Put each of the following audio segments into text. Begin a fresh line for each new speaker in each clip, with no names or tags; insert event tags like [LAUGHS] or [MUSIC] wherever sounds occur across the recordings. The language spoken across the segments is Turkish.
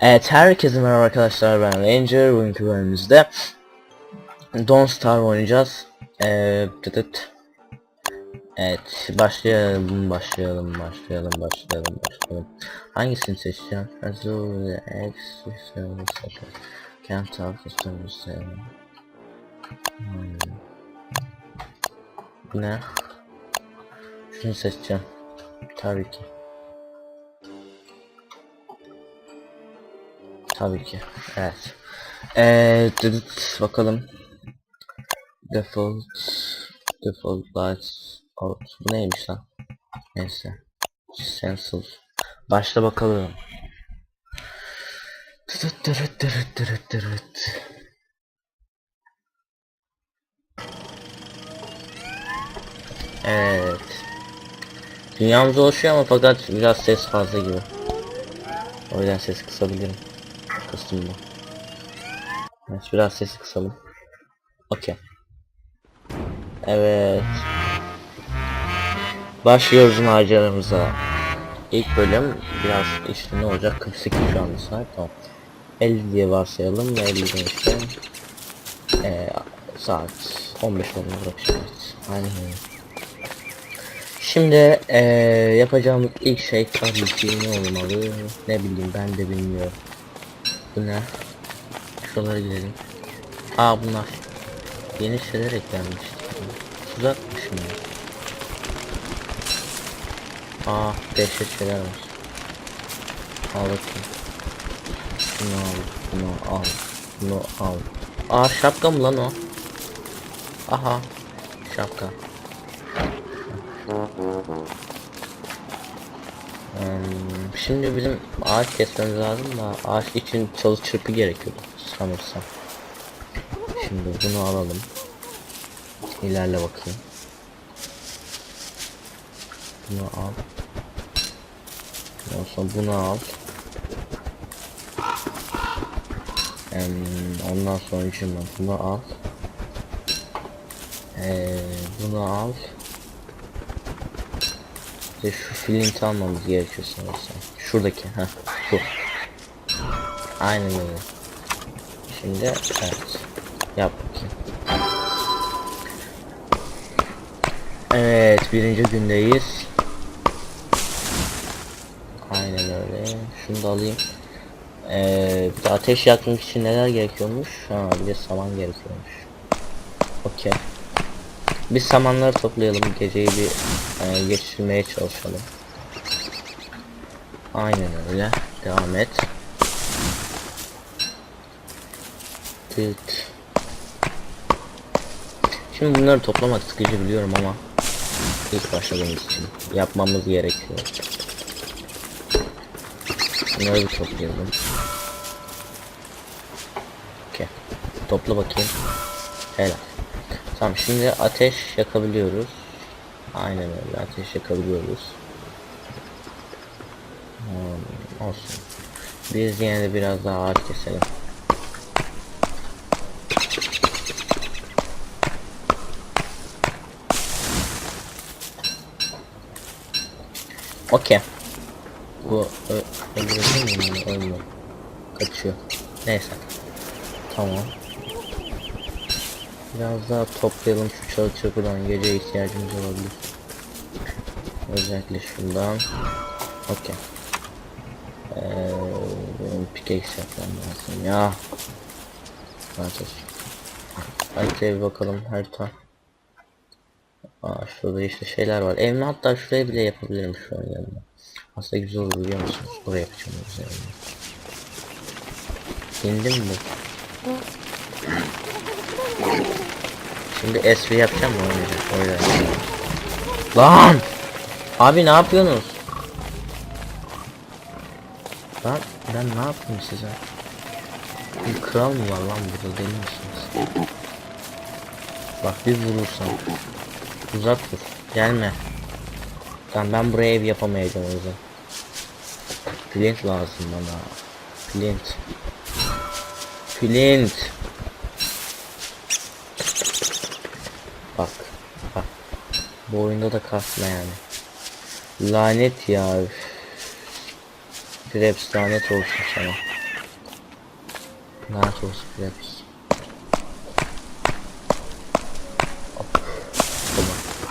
Evet herkese merhaba arkadaşlar ben Ranger bugünkü bölümümüzde Don't Starve oynayacağız ee. Evet başlayalım başlayalım başlayalım başlayalım başlayalım Hangisini seçeceğim? Azure X Can't talk to hmm. Ne? Şunu seçeceğim Tabii ki Tabii ki. Evet. Eee dıdıt, bakalım. Default default lights out. Bu neymiş lan? Neyse. Cancel. Başla bakalım. Dıdıt dırıt dırıt dırıt dırıt. Evet. Dünyamız oluşuyor ama fakat biraz ses fazla gibi. O yüzden ses kısabilirim. Kıstım bu. Evet biraz sesi kısalım. Okey. Evet. Başlıyoruz maceramıza. İlk bölüm biraz işte ne olacak 48 şu anda saat tamam. 50 diye varsayalım ve 50'den işte ee, saat 15 olmalı bırakacağız. Aynen. Şimdi ee, yapacağımız ilk şey tabii ki ne olmalı ne bileyim ben de bilmiyorum. Bu ne? Şuralara gidelim. Aa bunlar. Yeni şeyler eklenmiş. Tuzak mı? Aa dehşet şeyler var. Al bakayım. Bunu al. Bunu al. Bunu al. Aa şapka mı lan o? Aha. Şapka. Şimdi bizim ağaç kesmemiz lazım da ağaç için çalı çırpı gerekiyor sanırsam. Şimdi bunu alalım. İlerle bakayım. Bunu al. Ondan sonra bunu al. Ondan sonra için bunu al. Ee, bunu al. Bir şu flint almamız gerekiyor sanırsam. Şuradaki ha bu. Aynen öyle. Şimdi evet. Yap bakayım. Evet birinci gündeyiz. Aynen öyle. Şunu da alayım. Ee, bir de ateş yakmak için neler gerekiyormuş? Ha bir de saman gerekiyormuş. Okey. Biz samanları toplayalım geceyi bir e, geçirmeye çalışalım. Aynen öyle. Devam et. Tıt. Şimdi bunları toplamak sıkıcı biliyorum ama ilk başladığımız için yapmamız gerekiyor. Bunları bir toplayalım. Okey. Topla bakayım. Helal. Tamam şimdi ateş yakabiliyoruz. Aynen öyle ateş yakabiliyoruz. Olsun. Biz yine de biraz daha ağaç keselim. Okey. Bu ö- öldürebilir miyim? Ölmüyor. Kaçıyor. Neyse. Tamam. Biraz daha toplayalım şu çalı çırpıdan gece ihtiyacımız olabilir. Özellikle şundan. Okey. Ee, pickaxe yapmam lazım ya. Ateş. Haritaya bir bakalım harita. Aa şurada işte şeyler var. Evimi hatta şuraya bile yapabilirim şu an yanına. Aslında güzel olur biliyor musunuz? Oraya yapacağım yüzden. İndim mi? Şimdi SV yapacağım mı yüzden. Lan! Abi ne yapıyorsunuz? Lan ben ne yapayım size? Bir kral mı var lan burada deli misiniz? Bak bir vurursam. Uzak dur. Gelme. Tamam ben buraya ev yapamayacağım o yüzden. Flint lazım bana. Flint. Flint. Bak. Bak. Bu oyunda da kasma yani. Lanet ya. üf. Krebs lanet olsun sana. Lanet olsun. Hop.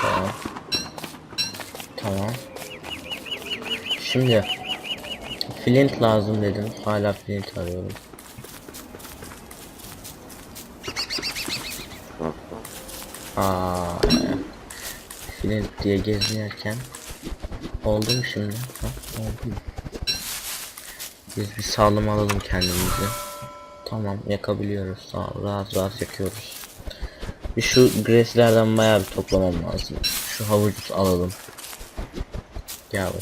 Tamam. Tamam. Şimdi Flint lazım dedim. Hala flint arıyorum. Aa, flint diye gezinirken oldu mu şimdi? Ha, oldu. Biz bir sağlam alalım kendimizi. Tamam yakabiliyoruz. Ol, rahat rahat yakıyoruz. Bir şu grace'lerden bayağı bir toplamam lazım. Şu havucu alalım. Gel bakayım.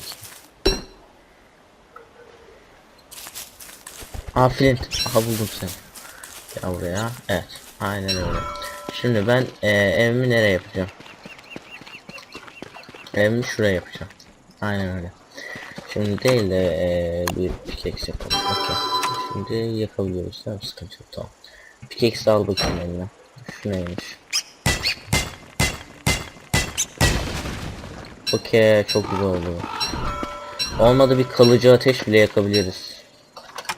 Aa. Aha buldum seni. Gel buraya. Evet. Aynen öyle. Şimdi ben e, evimi nereye yapacağım? Evimi şuraya yapacağım. Aynen öyle. Şimdi değil de e, bir pickaxe yapalım. Okey. Şimdi yapabiliyoruz mi? Sıkıntı yok tamam. Pickaxe al bakayım eline. Şu neymiş? Okey çok güzel oldu. Olmadı bir kalıcı ateş bile yakabiliriz.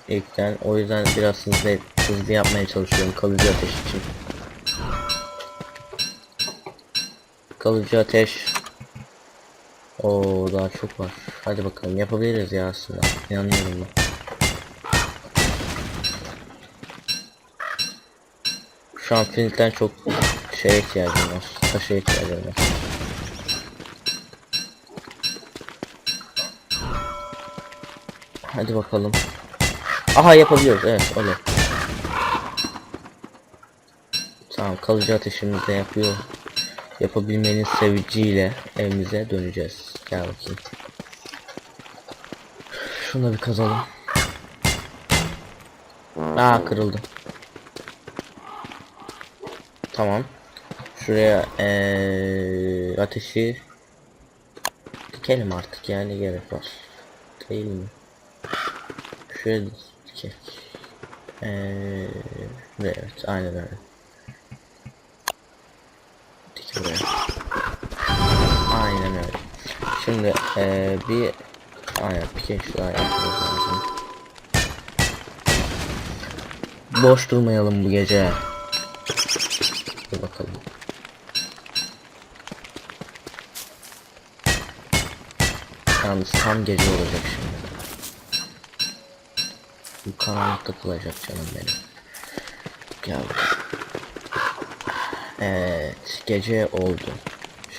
İlkten o yüzden biraz hızlı, hızlı yapmaya çalışıyorum kalıcı ateş için. Kalıcı ateş. Oo daha çok var. Hadi bakalım yapabiliriz ya aslında. İnanıyorum ben. Şu an Flint'ten çok şeye ihtiyacım var. Taşa ihtiyacım var. Hadi bakalım. Aha yapabiliyoruz evet öyle. Tamam kalıcı ateşimizi de yapıyor. Yapabilmenin seviciyle evimize döneceğiz. Gel bakayım. Şunu bir kazalım. Aa kırıldı. Tamam. Şuraya ee, ateşi dikelim artık yani gerek var. Değil mi? Şuraya dikek. Eee evet aynen öyle. Şimdi eee bir aynen bir kez daha lazım. Boş durmayalım bu gece. Dur bakalım. Yalnız tam gece olacak şimdi. Bu karanlıkta kılacak canım benim. Gel. Evet, gece oldu.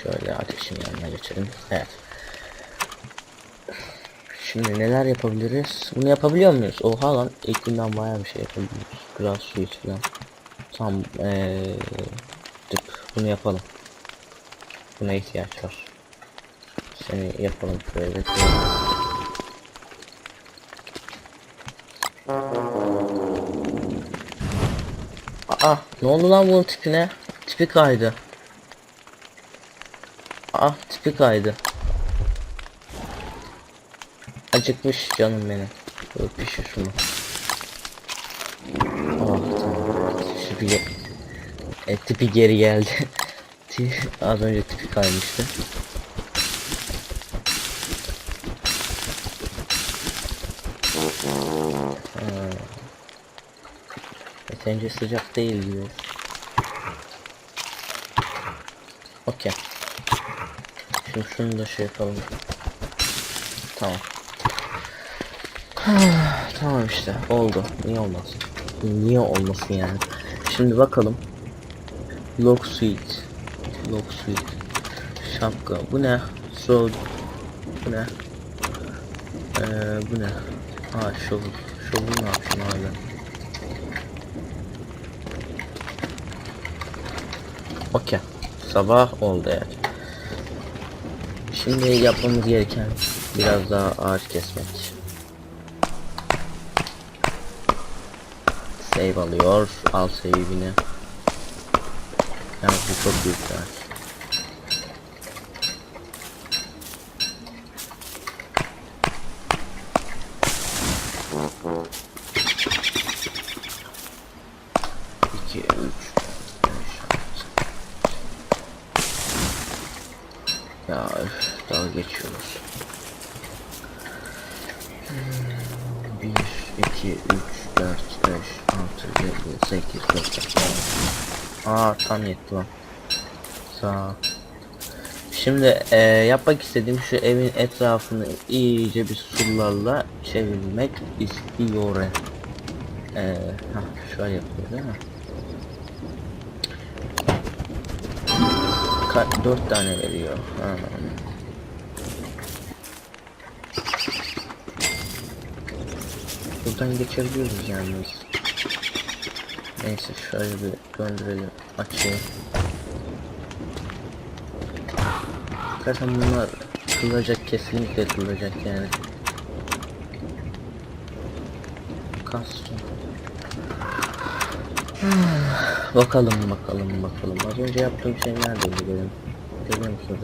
Şöyle ateşin yanına geçelim. Evet. Şimdi neler yapabiliriz? Bunu yapabiliyor muyuz? Oha lan ilk günden bayağı bir şey yapabiliyoruz. Biraz su iç falan. Tam ee, tıp bunu yapalım. Buna ihtiyaç var. Seni yapalım şöyle. Aa ne oldu lan bunun tipine? Tipi kaydı. Aa tipi kaydı. Acıkmış canım benim. Dur pişir şunu. Oh tamam. Ge- e, tipi geri geldi. [LAUGHS] Az önce tipi kaymıştı. Ha. Yeterince sıcak değil gibi. Okey. Şimdi şunu da şey yapalım. Tamam. [SIGHS] tamam işte oldu. Niye olmasın? Niye olmasın yani? Şimdi bakalım. Lock suite. Lock suite. Şapka. Bu ne? So. Bu ne? Ee, bu ne? Aa shovel. Shovel ne yapayım hala? Okey. Sabah oldu evet. Şimdi yapmamız gereken biraz daha ağaç kesmek. Save alıyor. Al save'ini. Yani bu çok büyük bir ağaç. Ya dalga geçiyoruz. Hmm, Bir, iki, 2, 3, 4, 5, 6, 7, 8, 9, 10. Aa tam yetti lan. Sağ. Şimdi eee, yapmak istediğim şu evin etrafını iyice bir surlarla çevirmek istiyorum. Eee hah, şöyle yapıyor değil mi? Ka 4 tane veriyor. Ha. Buradan geçebiliyoruz yalnız. Neyse şöyle bir döndürelim. Açayım. Zaten bunlar kılacak kesinlikle kılacak yani. Kastım. [SIGHS] bakalım bakalım bakalım. Az önce yaptığım şey neredeydi benim? Görüyor musunuz?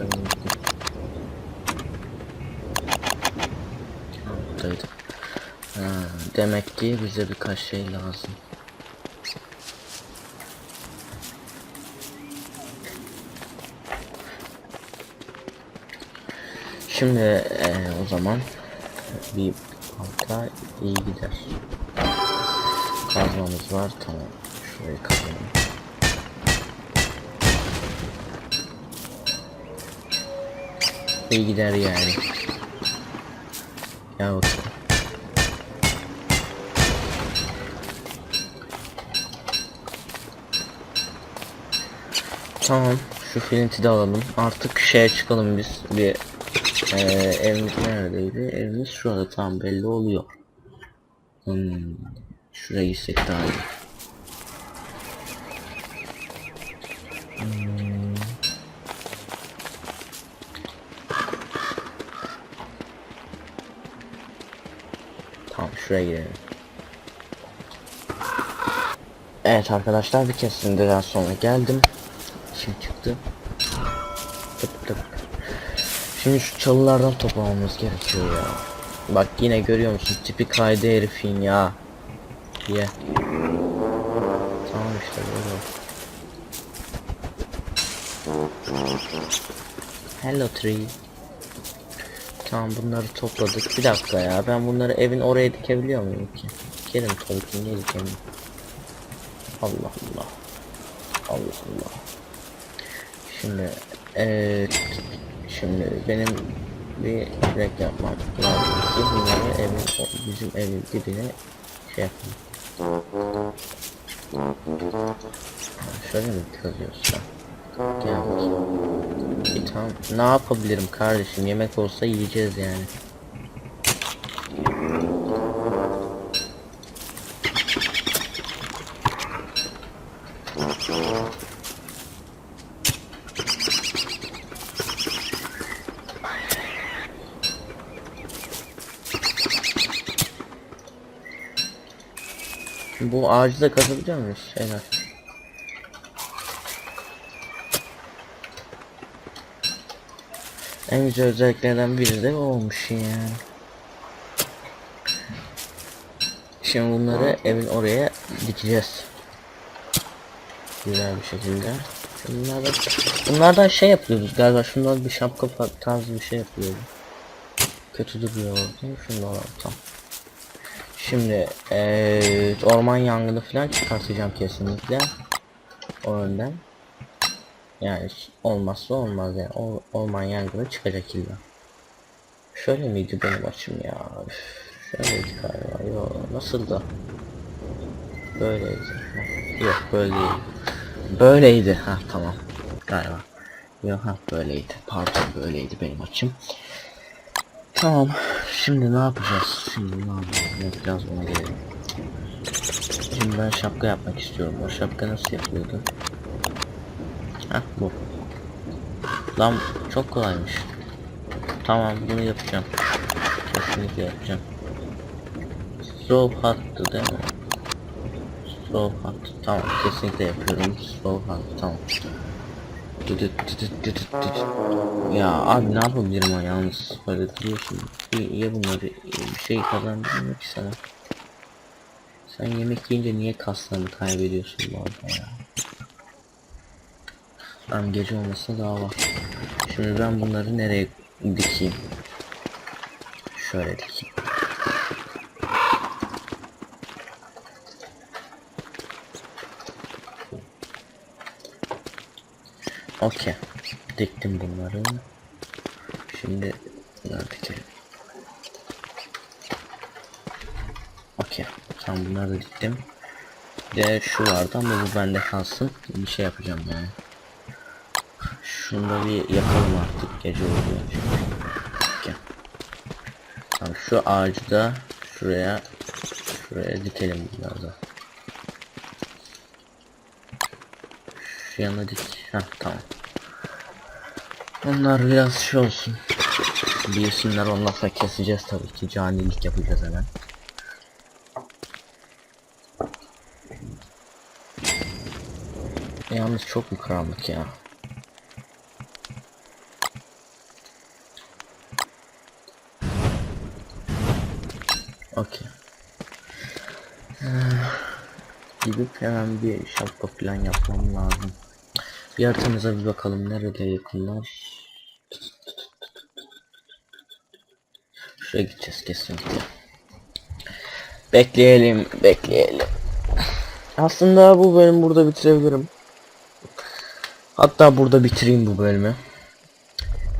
Buradaydı. Demek ki bize birkaç şey lazım. Şimdi eee, o zaman bir halka iyi gider. Kazmamız var tamam. Şurayı kazalım. İyi gider yani. Ya Tamam. Şu filinti de alalım. Artık şeye çıkalım biz. Bir ee, evimiz neredeydi? Evimiz şurada tam belli oluyor. Hmm. Şuraya gitsek daha iyi. Hmm. Tamam şuraya girelim. Evet arkadaşlar bir kesinlikten sonra geldim. Şimdi çıktı. Tıp tıp. Şimdi şu çalılardan toplamamız gerekiyor ya. Bak yine görüyor musun tipi kaydı herifin ya. Ye. Tamam işte böyle. Hello tree. Tamam bunları topladık. Bir dakika ya ben bunları evin oraya dikebiliyor muyum ki? Kerim Tolkien niye dikemiyorum? Allah Allah. Allah Allah. Şimdi evet şimdi benim bir direk yapmam lazım ki bunları evin bizim evin dibine şey yapayım. Şöyle mi kazıyorsun? Gel bakayım. İyi, tamam. Ne yapabilirim kardeşim? Yemek olsa yiyeceğiz yani. Bu ağacı da kazabiliyor muyuz? Şeyler. En güzel özelliklerden biri de olmuş yani. Şimdi bunları evin oraya dikeceğiz. Güzel bir şekilde. Bunlardan, bunlardan şey yapıyoruz galiba. Şundan bir şapka tarzı bir şey yapıyoruz. Kötü duruyor orada. Alalım tam. Şimdi eee orman yangını falan çıkartacağım kesinlikle. O önden. Yani olmazsa olmaz yani. O, orman yangını çıkacak illa. Şöyle miydi benim açım ya? Üf, şöyleydi galiba. Yo nasıl da? Böyleydi. Yok böyle. Böyleydi. Ha tamam. Galiba. Yok ha böyleydi. Pardon böyleydi benim açım. Tamam. Şimdi ne yapacağız? Şimdi ne yapacağız? Ona gelelim. Şimdi ben şapka yapmak istiyorum. O şapka nasıl yapıyordu? Hah bu. Lan çok kolaymış. Tamam bunu yapacağım. Kesinlikle yapacağım. Straw hattı değil mi? Straw hattı. Tamam kesinlikle yapıyorum. Straw hattı tamam. Ya abi ne yapabilirim o yalnız böyle duruyorsun. İyi, ye bunları bir şey kazandırmıyor ki sana. Sen yemek yiyince niye kaslarını kaybediyorsun bu arada ya? Tamam gece olmasına daha var. Şimdi ben bunları nereye dikeyim? Şöyle dikeyim. Okey. Diktim bunları. Şimdi bunları dikelim. Okey. Tamam bunları da diktim. De şu vardı ama bu bende kalsın. Bir şey yapacağım yani. Şunu da bir yakalım artık gece oluyor. Okey. Tamam şu ağacı da şuraya şuraya dikelim bunları da. Şu yana dik. Heh tamam. Onlar biraz şey olsun. Bilsinler ondan sonra keseceğiz tabii ki. Canilik yapacağız hemen. Yalnız çok mu karanlık ya? Okey. Ee, Gidip hemen bir şapka plan yapmam lazım. Bir haritamıza bir bakalım nerede yakınlar. Şuraya gideceğiz kesinlikle. Bekleyelim, bekleyelim. Aslında bu bölüm burada bitirebilirim. Hatta burada bitireyim bu bölümü.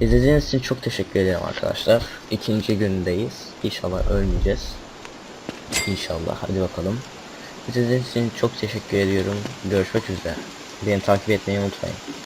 İzlediğiniz için çok teşekkür ederim arkadaşlar. İkinci gündeyiz. İnşallah ölmeyeceğiz. İnşallah. Hadi bakalım. İzlediğiniz için çok teşekkür ediyorum. Görüşmek üzere. Więc tak świetnie ją tutaj.